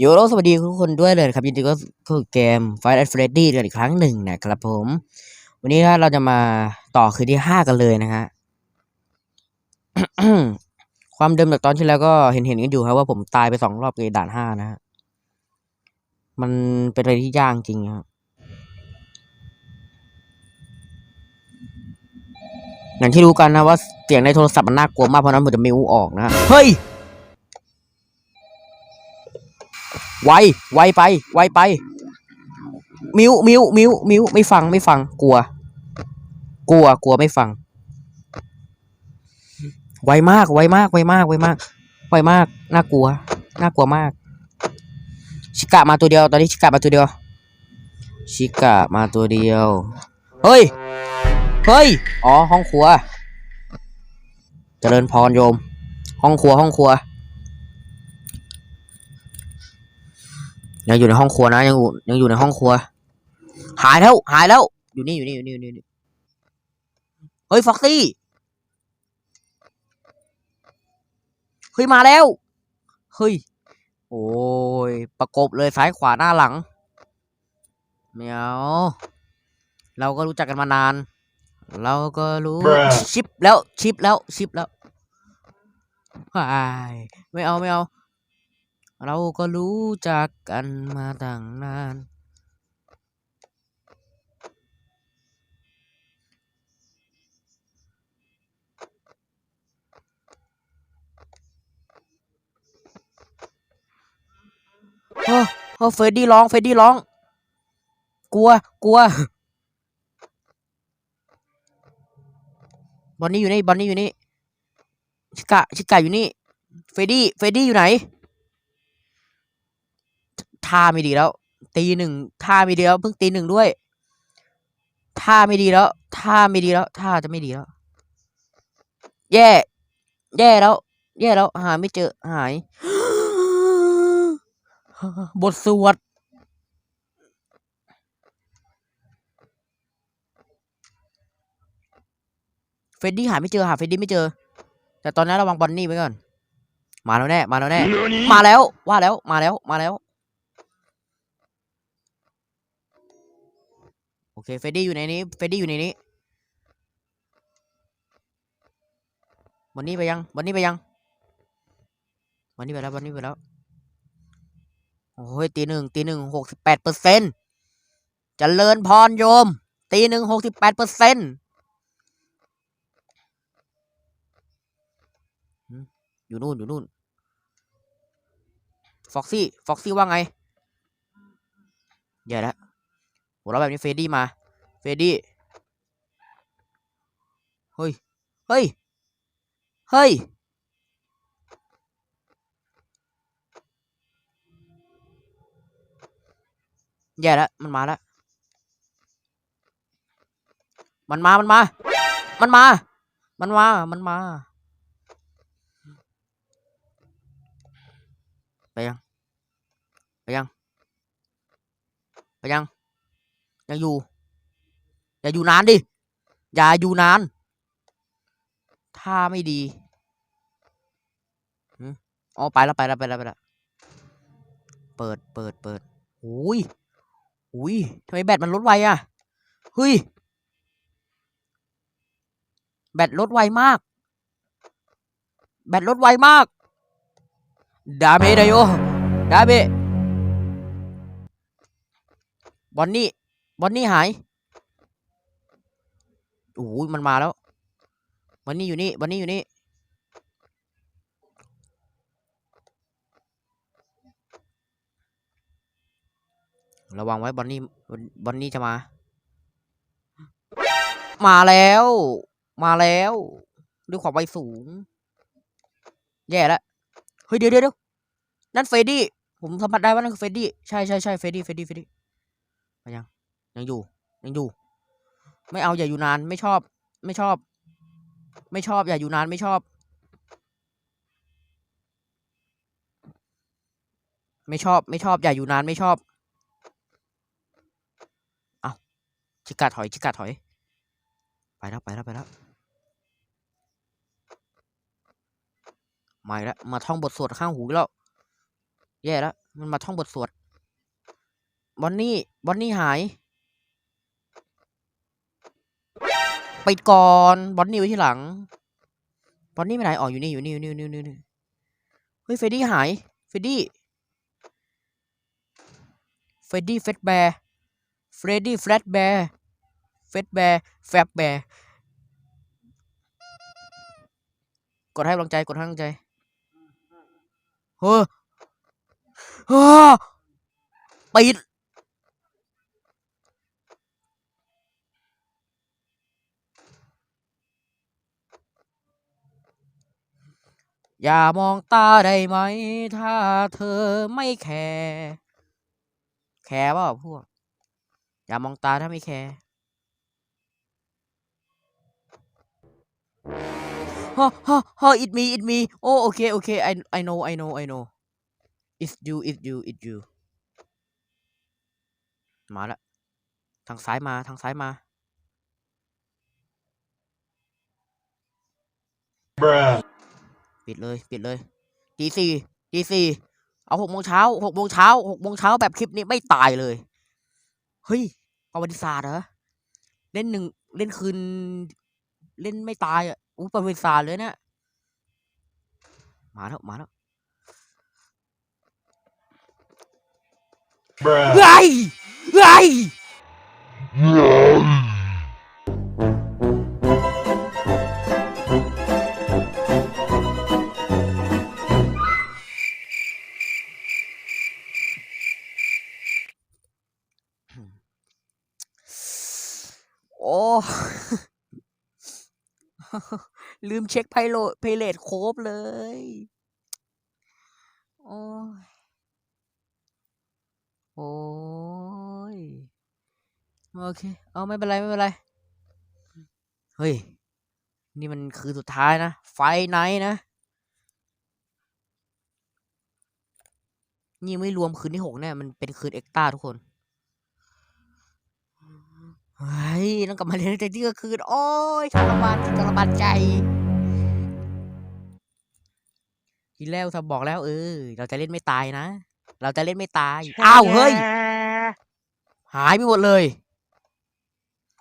โยโรสวัสดีทุกคนด้วยเลยครับยินดีก็คือเกม Fight at Freddy กันอีกครั้งหนึ่งนะครับผม วันนี้เราจะมาต่อคืนที่ห้ากันเลยนะฮะความเดิมจากตอนที่แล้วก็เห็นเห็นกันอยู่ครับว่าผมตายไปสองรอบในด่านห้านะฮะมันเป็นอะไรที่ยากจริงครับอย่างที่รู้กันนะว่าเสียงในโทรศัพท์มันน่ากลัวมากเพราะนั้นผมจะมิวออกนะฮะเฮ้ย ไวไวไป ไวไป มิวมิวมิวมิวไม่ฟังไม่ฟัง กลัว กลัวกลัวไม่ฟัง ไวมาก ไวมาก ไวมาก ไวมาก ไวมาก น่ากลัว น่ากลัวมาก ชิกะมาตัวเดียว ตอนนี้ชิกะมาตัวเดียว ชิกะมาตัวเดียว เฮ้ย เฮ้ย อ๋อ ห้องครัว เจริญพรโยม ห้องครัว ห้องครัว ยังอยู่ในห้องครัวนะยังอยู่ยังอยู่ในห้องครัว หายแล้วหายแล้วอยู่นี่อยู่นี่อยู่นี่อยู่นี่อยู่นี่เฮ้ยฟ็อกซี่เฮ้ยมาแล้วเฮ้ยโอ้ยประกบเลยซ้ายขวาหน้าหลังเมียวเราก็รู้จักกันมานาน เราก็รู้ Bruh ชิปแล้วชิปแล้วชิปแล้วไายไม่เอาไม่เอา เราก็รู้จักกันมาตั้งนาน โอ้โอ้เฟรดดี้ร้อง เฟรดดี้ร้อง กลัว กลัว บอนนี่อยู่นี่ บอนนี่อยู่นี่ ชิกะ ชิกะอยู่นี่ เฟรดดี้ เฟรดดี้อยู่ไหน ท่าไม่ดีแล้ว ตีหนึ่งท่าไม่ดีแล้วเพิ่งตีหนึ่งด้วยท่าไม่ดีแล้วท่าไม่ดีแล้วท่าจะไม่ดีแล้ว แย่ แย่แล้ว แย่แล้ว หาไม่เจอหาย บทสวดเฟดดี้หาไม่เจอหาเฟดดี้ไม่เจอ แต่ตอนนี้ระวังบอนนี่ไว้ก่อน มาแล้วแน่ มาแล้วแน่ มาแล้ว ว่าแล้ว มาแล้ว มาแล้ว อเคเฟดดี้อยู่ในนี้เฟดดี้อยู่ในนี้บอนนี่ไปยังบอนนี่ไปยังบอนนี่ไปแล้วบอนนี่ไปแล้วโอ้ยตีหนึ่งตีหนึ่งหกสิบแปดเปอร์เซ็นต์เจริญพรโยม ตีหนึ่งหกสิบแปดเปอร์เซ็นต์อยู่นู่นอยู่นู่นฟ็อกซี่ฟ็อกซี่ว่าไงเดี๋ยวละ หัวเราแบบนี้เฟดดี้มา เฟดดี้ เฮ้ย เฮ้ย เฮ้ย แย่แล้วมันมาแล้ว มันมา มันมา มันมา มันมา มันมา ไปยัง ไปยัง ไปยัง อยังอยู่ อย่าอยู่นานดิ อย่าอยู่นาน ถ้าไม่ดีอ๋อไปแล้วไปแล้วไปแล้วไปแล้วเปิดเปิดเปิดอุ้ยอุ้ยทำไมแบตมันลดไวอะเฮ้ยแบตลดไวมาก แบตลดไวมาก ดาเมไดโอดาเมบอนนี่ บอนนี่หายโอ้ยมันมาแล้วบอนนี่อยู่นี่บอนนี่อยู่นี่ระวังไว้บอนนี่บอนนี่จะมา มาแล้ว มาแล้วด้วยความไวสูง แย่แล้วเฮ้ยเดี๋ยวเดี๋ยวเดี๋ยวนั่นเฟดดี้ผมสัมผัสได้ว่านั่นคือเฟดดี้ใช่ใช่ใช่เฟดดี้เฟดดี้เฟดดี้ไปยัง ยังอยู่ ยังอยู่ ไม่เอาอย่าอยู่นาน ไม่ชอบ ไม่ชอบ ไม่ชอบ อย่าอยู่นาน ไม่ชอบ ไม่ชอบ ไม่ชอบ อย่าอยู่นาน ไม่ชอบ เอาชิกาถอยชิกาถอย ไปแล้ว ไปแล้ว ไปแล้ว มาแล้ว มาท่องบทสวดข้างหูแล้ว แย่แล้ว มันมาท่องบทสวดบอนนี่ บอนนี่หาย ไปก่อนบอนนี่ไว้ที่หลังบอนนี่ไปไหนอ๋ออยู่นี่อยู่นี่อยู่นี่อยู่นี่อยู่นี่เฮ้ยเฟดดี้หายเฟดดี้เฟดดี้เฟสแบร์เฟรดดี้แฟลตแบร์เฟสแบร์แฟบแบร์กดให้กำลังใจกดให้กำลังใจเฮ้อเฮ้อปิด อย่ามองตาได้ไหม ถ้าเธอไม่แคร์แคร์ป่าพวก อย่ามองตาถ้าไม่แคร์ฮ่ฮ่ฮ่ it me it me โอ้โอเคโอเค I I know I know I know it's you it's you it's you มาล้วทางซ้ายมาทางซ้ายมา Bruh. ปิดเลย ปิดเลยตีสี่ตีสี่เอาหกโมงเช้าหกโมงเช้าหกโมงเช้าแบบคลิปนี้ไม่ตายเลย เฮ้ยประวัติศาสตร์เหรอเล่นหนึ่งเล่นคืน เล่นไม่ตายอะอู้ประวัติศาสตร์เลยเนะมาแล้วมาแล้ว Bruh. เฮ้ยเฮ้ยโอ้ ลืมเช็คไพโลไพเลตโคบเลย โอ้ย โอ้ย โอเค เอาไม่เป็นไร ไม่เป็นไร เฮ้ย นี่มันคือสุดท้ายนะ ไฟไนนะ นี่ไม่รวมคืนที่หกเนี่ย มันเป็นคืนเอ็กต้าทุกคนเฮ้ยต้องกลับมาเรียนแต่ที่ก็คืนโอ้ยทรมานทรมานใจ ทีแรกทำบอกแล้ว เออ เราจะเล่นไม่ตายนะ เราจะเล่นไม่ตาย อ้าว เฮ้ย หายไปหมดเลย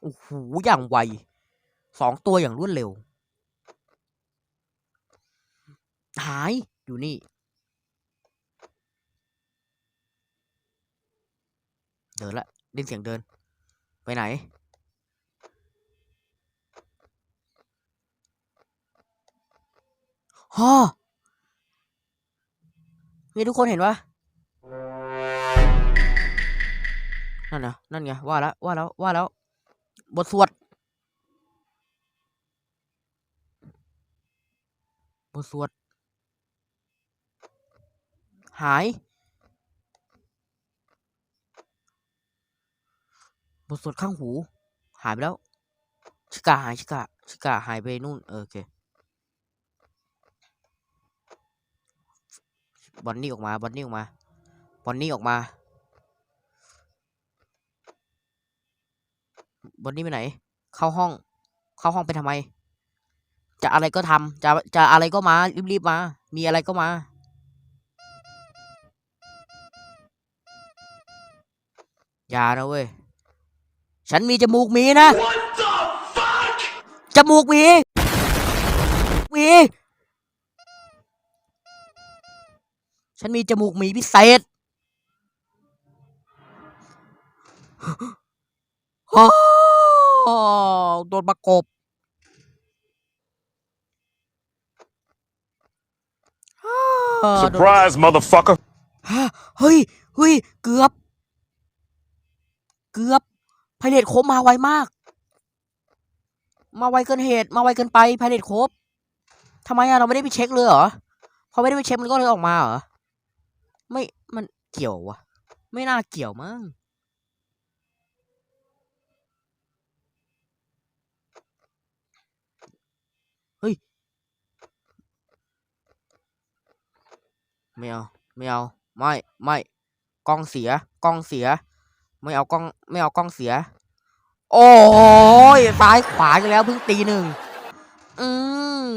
โอ้โห อย่างไว สองตัวอย่างรวดเร็ว หาย อยู่นี่ เดินละได้ยินเสียงเดิน ไปไหนฮ่อ นี่ทุกคนเห็นปะนั่นนะนั่นไงว่าแล้วว่าแล้วว่าแล้ว บทสวด บทสวด หาย บทสวดข้างหู หายไปแล้ว ชิกาหายชิกาชิกาหายไปนู่น เออโอเค บอนนี่ออกมา บอนนี่ออกมา บอนนี่ออกมา บอนนี่ไปไหน เข้าห้อง เข้าห้องไปทำไม จะอะไรก็ทำจะ จะอะไรก็มา รีบๆมา มีอะไรก็มาอย่านะเว้ย ฉันมีจมูกหมีนะ What the fuck? จมูกหมีหมี ฉันมีจมูกหมีพิเศษอ้าวโดนประกบอ้าวโดน Surprise, motherfucker. ฮะเฮ้ย เฮ้ย เกือบ เกือบไพเรตโคบมาไวมาก มาไวเกินเหตุ มาไวเกินไปไพเรตโคบทำไมอะเราไม่ได้ไปเช็คเลยเหรอ พอไม่ได้ไปเช็คมันก็เลยออกมาเหรอ ไม่มันเกี่ยววะไม่น่าเกี่ยวมั้งเฮ้ยไม่เอาไม่เอาไม่ไม่กล้องเสียกล้องเสีย ไม่เอากล้องไม่เอากล้องเสีย โอ้ยซ้ายขวากันแล้วเพิ่งตีหนึ่งอืม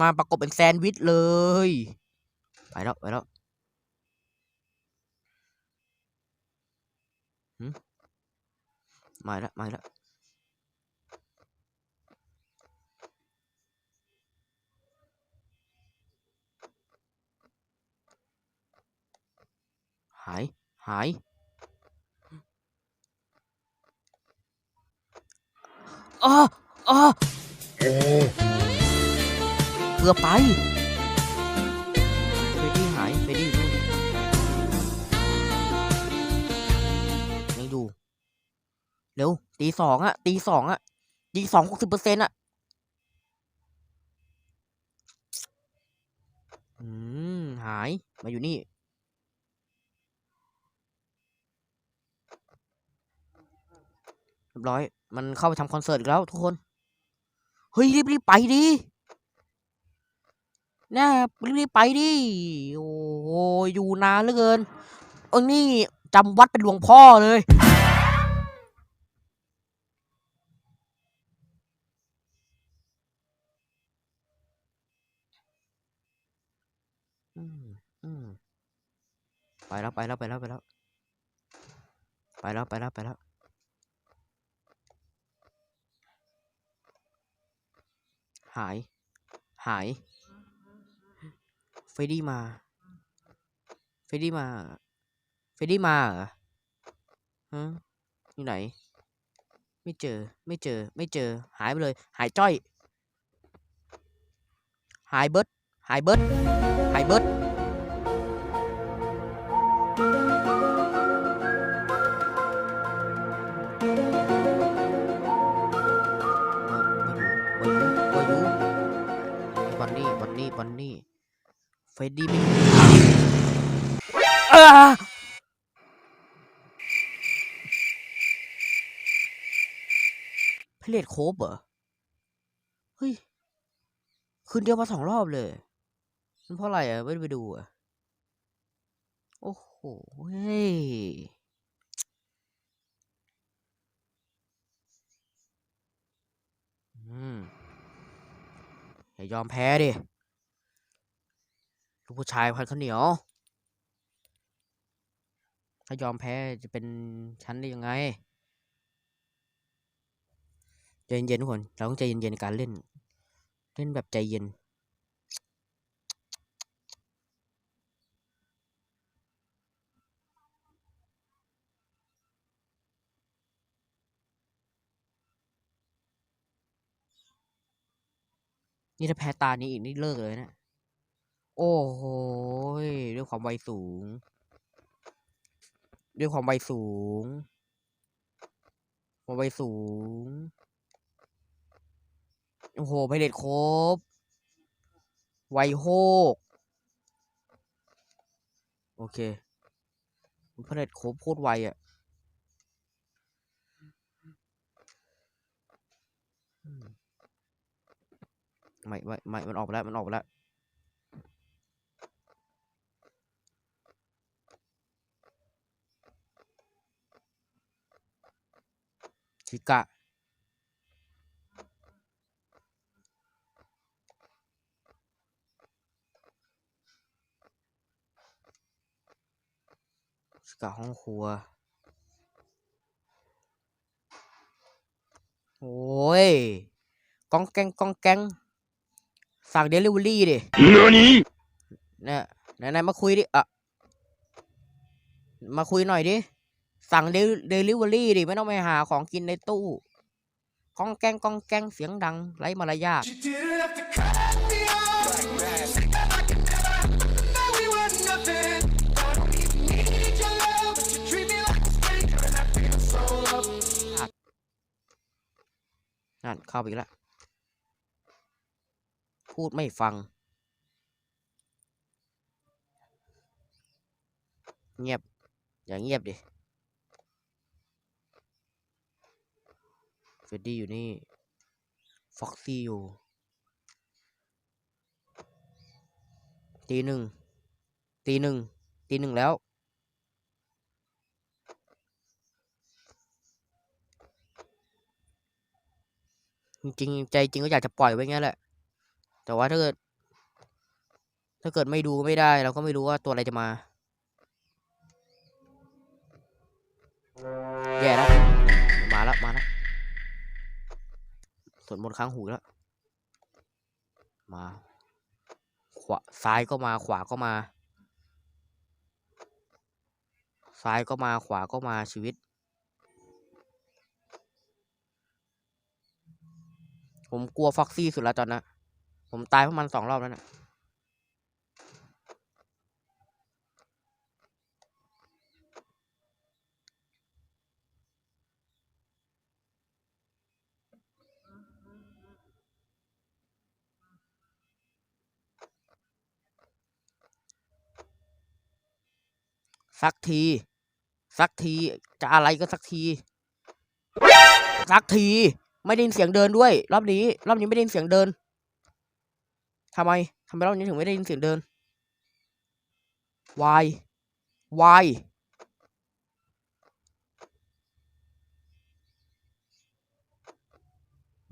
มาประกบเป็นแซนด์วิชเลย ไปแล้วไปแล้ว หืม มาแล้วมาแล้วหาย ตีสองอะตีสองอะตีสองหกสิบเปอร์เซ็นต์อะอืม หายมาอยู่นี่ เรียบร้อย มันเข้าไปทำคอนเสิร์ตอีกแล้วทุกคน เฮ้ย รีบรีบไปดิน่รีบรีบไปดิ โอ้อยู่นานเหลือเกินเออนี่จำวัดเป็นหลวงพ่อเลย อืม อืม ไปแล้วไปแล้วไปแล้วไปแล้วไปแล้วไปแล้วไปแล้วหาย หาย เฟรดี้มา เฟรดี้มา เฟรดดี้มาเหรอฮะอยู่ไหน ไม่เจอ ไม่เจอ ไม่เจอ หายไปเลย หายจ้อย หายเบิร์ดหายเบิร์ดหายเบิร์ด ดี้ไม่อ่าเพลทโคบเหรอ เฮ้ย คืนเดียวมาสองรอบเลยมันเพราะอะไรอะ ไม่ได้ไปดูอะ โอ้โห เฮ้ย อืม อย่ายอมแพ้ดิ ผู้ชายพันข้าวเหนียว ถ้ายอมแพ้จะเป็นฉันได้ยังไงใจเย็นๆทุกคน เราต้องใจเย็นๆในการเล่น เล่นแบบใจเย็นนี่ถ้าแพ้ตานี้อีกนี่เลิกเลยนะ โอ้โหด้วยความไวสูง ด้วยความไวสูงความไวสูง โอ้โหไพเรตครบ ไวโฮก โอเคไพเรตครบโคตรไวอะไม่ไม่ไม่มันออกไปแล้ว มันออกไปแล้ว ชิกะ ชิกะห้องครัว โอ้ยกองแกงกองแกงสั่งเดลิเวอรี่ดิ NANI เนี่ยไหนๆมาคุยดิ อะ มาคุยหน่อยดิ สั่งเดลิเวอรี่ดิไม่ต้องไปหาของกินในตู้กองแกงกองแกงเสียงดังไร้มารยาท You didn't have to cut me off. Like I never thought we were nothing. I don't even need your love, but you treat me like a stranger, and I feel so loved. นั่นเข้าไปอีกแล้ว พูดไม่ฟัง เงียบ อย่างเงียบดิ เฟ รดดี้อยู่นี่ ฟ็อกซี่อยู่ตีหนึ่ง ตีหนึ่ง ตีหนึ่งแล้ว จริงใจจริงก็อยากจะปล่อยไว้งั้นแหละ แต่ว่าถ้าเกิด ถ้าเกิดไม่ดูไม่ได้ เราก็ไม่รู้ว่าตัวอะไรจะมา แย่แล้ว มาแล้ว มาแล้ว สวดมนต์ค้างหูแล้ว มา ขวาซ้ายก็มาขวาก็มา ซ้ายก็มาขวาก็มาชีวิต ผมกลัวฟ็อกซี่สุดแล้วตอนนะ ผมตายเพราะมันสองรอบแล้วนะ สักที สักทีจะอะไรก็สักที สักที ไม่ได้ยินเสียงเดินด้วย รอบนี้ รอบนี้ไม่ได้ยินเสียงเดินทำไมทำไมรอบนี้ถึงไม่ได้ยินเสียงเดิน why why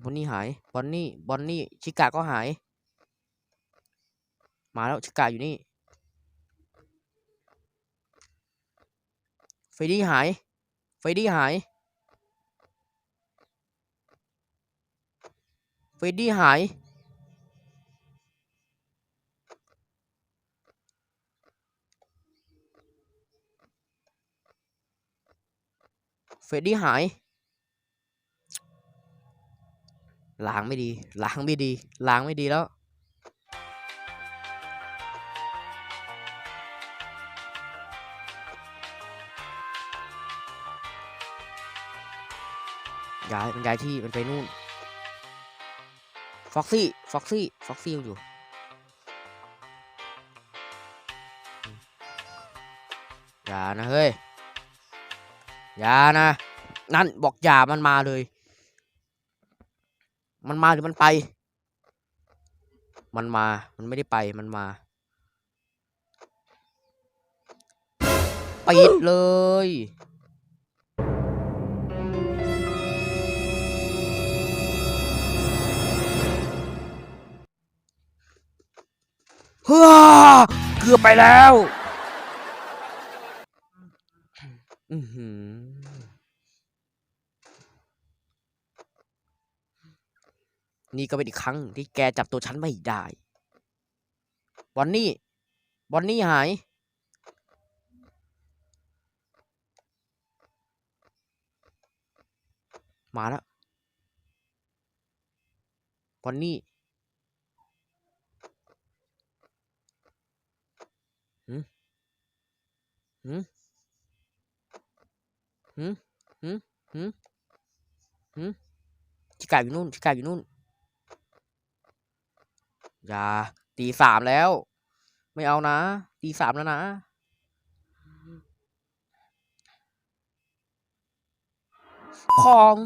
บอนนี่หาย บอนนี่ บอนนี่ ชิกาก็หาย มาแล้ว ชิกาอยู่นี่ ฟดี้หาย เฟดี้หาย เฟดี้หาย เฟดดี้หาย ล้างไม่ดี ล้างไม่ดี ล้างไม่ดีแล้ว ย้ายมันย้ายที่มันไปนู่นฟ็อกซี่ฟ็อกซี่ฟ็อกซี่ยังอยู่อย่านะเฮ้ยอย่านะ นั่นบอกอย่ามันมาเลย มันมาหรือมันไป มันมา มันไม่ได้ไปมันมาปิดเลย เฮ้อเกือบไปแล้วอือหือนี่ก็เป็นอีกครั้งที่แกจับตัวฉันไม่ได้ บอนนี่ บอนนี่หาย มาแล้ว บอนนี่ หืมหืมหืมหืมหืมหืมชิกาอยู่นู่นชิกาอยู่นู่น อย่าตีสามแล้ว ไม่เอานะตีสามแล้วนะพอง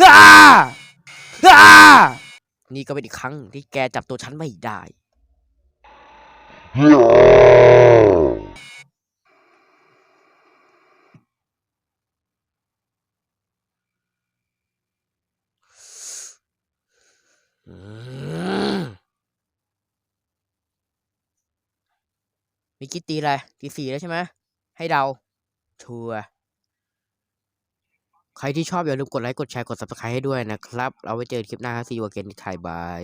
อ้าอ้า นี่ก็เป็นอีกครั้งที่แกจับตัวฉันไม่ได้อืมมีกี่ตีอะไรตีสี่แล้วใช่ไหม ให้เดาชัวร์ ใครที่ชอบอย่าลืมกดไลค์ กดแชร์ กด subscribe ให้ด้วยนะครับ เอาไว้เจอคลิปหน้าครับซีวเกนที่ไทยบาย